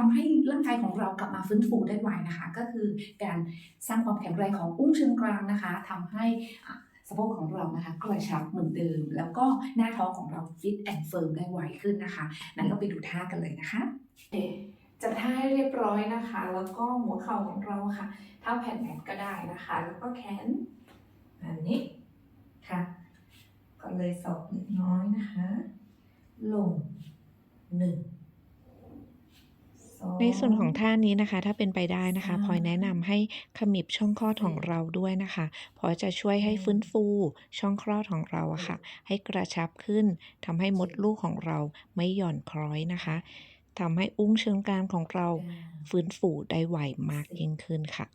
ทำให้ร่างกายของเรากลับมาฟื้นฟูได้ไวนะคะ ก็คือการสร้างความแข็งแรงของอุ้งเชิงกรานนะคะทำให้สะโพกของเรานะคะกระชับเหมือนเดิม แล้วก็หน้าท้องของเราฟิตแอนด์เฟิร์มได้ไวขึ้นนะคะนั้นเราไปดูท่ากันเลยนะคะจัดท่าให้เรียบร้อยนะคะ แล้วก็หัวเข่าของเราค่ะเท้าแผ่นแผ่นก็ได้นะคะ แล้วก็แขนแบบนี้ค่ะก็เลยศอกเล็กน้อยนะคะ ลงหนึ่ง ในส่วนของท่านี้นะคะ ถ้าเป็นไปได้นะคะสามพลอยแนะนำให้ขมิบช่องคลอดของเราด้วยนะคะเพราะจะช่วยให้ฟื้นฟูช่องคลอดของเราอะค่ะ ให้กระชับขึ้นทำให้มดลูกของเราไม่หย่อนคล้อยนะคะทำให้อุ้งเชิงกรานของเราฟื้นฟูได้ไวมากยิ่งขึ้นค่ะ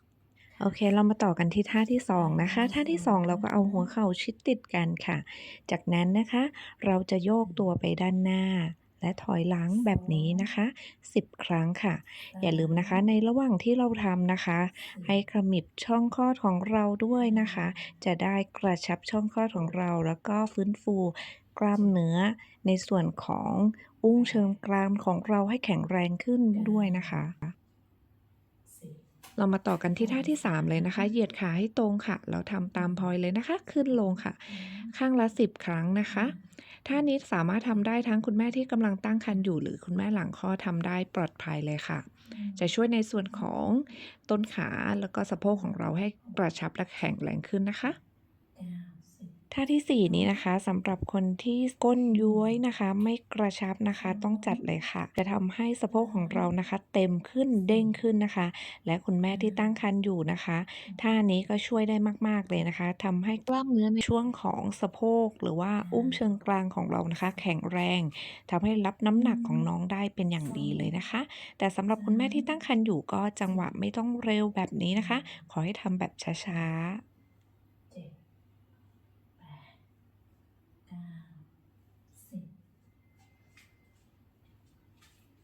โอเค เรามาต่อกันที่ท่าที่สองนะคะ ท่าที่สองเราก็เอาหัวเข่าชิดติดกันค่ะ จากนั้นนะคะ เราจะโยกตัวไปด้านหน้า และถอยหลังแบบนี้นะคะ 10 ครั้งค่ะ อย่าลืมนะคะในระหว่างที่เราทำนะคะ ให้ขมิบช่องคลอดของเราด้วยนะคะ จะได้กระชับช่องคลอดของเรา แล้วก็ฟื้นฟูกล้ามเนื้อในส่วนของอุ้งเชิงกรานของเราให้แข็งแรงขึ้นด้วยนะคะสี่เรามาต่อกันที่ท่าที่ 3 เลยนะคะ เหยียดขาให้ตรงค่ะแล้วทำตามพลอยเลยนะคะ ขึ้นลงค่ะ ข้างละ 10 ครั้งนะคะ ท่านี้สามารถทำได้ทั้งคุณแม่ที่กำลังตั้งครรภ์อยู่ หรือคุณแม่หลังคลอดทำได้ปลอดภัยเลยค่ะ จะช่วยในส่วนของต้นขาแล้วก็สะโพกของเราให้กระชับและแข็งแรงขึ้นนะคะเก้าสิบ ท่าที่ 4 นี้นะคะสำหรับคนที่ก้นย้วยนะคะ ไม่กระชับนะคะต้องจัดเลยค่ะ จะทำให้สะโพกของเรานะคะ เต็มขึ้นเด้งขึ้นนะคะ และคุณแม่ที่ตั้งครรภ์อยู่นะคะท่านี้ก็ช่วยได้มาก ๆ เลยนะคะทำให้กล้ามเนื้อในช่วงของสะโพก หรือว่าอุ้มเชิงกรานของเรานะคะ แข็งแรงทำให้รับน้ำหนักของน้องได้เป็นอย่างดีเลยนะคะ แต่สำหรับคุณแม่ที่ตั้งครรภ์อยู่ก็จังหวะไม่ต้องเร็วแบบนี้นะคะ ขอให้ทำแบบช้าๆ เจ็ดแปดเก้าสิบ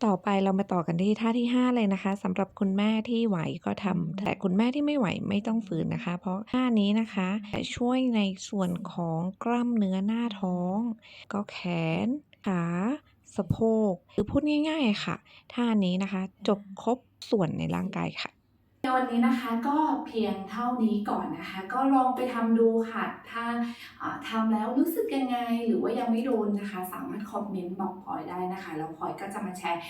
ต่อไปเรามาต่อกันที่ท่าที่ 5 เลยนะคะสำหรับคุณแม่ที่ไหวก็ทำแต่คุณแม่ที่ไม่ไหวไม่ต้องฝืนนะคะ เพราะท่านี้นะคะจะช่วยในส่วนของกล้ามเนื้อหน้าท้อง ก็แขน ขาสะโพกหรือพูดง่าย ๆค่ะ ท่านี้นะคะ จบครบส่วนในร่างกายค่ะ วันนี้นะคะก็เพียงเท่านี้ก่อนนะคะ ก็ลองไปทำดูค่ะ ถ้าอ่าทำแล้วรู้สึกยังไงหรือว่ายังไม่โดนนะคะ สามารถคอมเมนต์บอกพลอยได้นะคะแล้วพลอยก็จะมาแชร์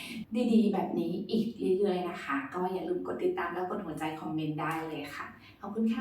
ดีๆ แบบนี้อีกเรื่อยๆนะคะ ก็อย่าลืมกดติดตามแล้วกดหัวใจคอมเมนต์ได้เลยค่ะขอบคุณค่ะ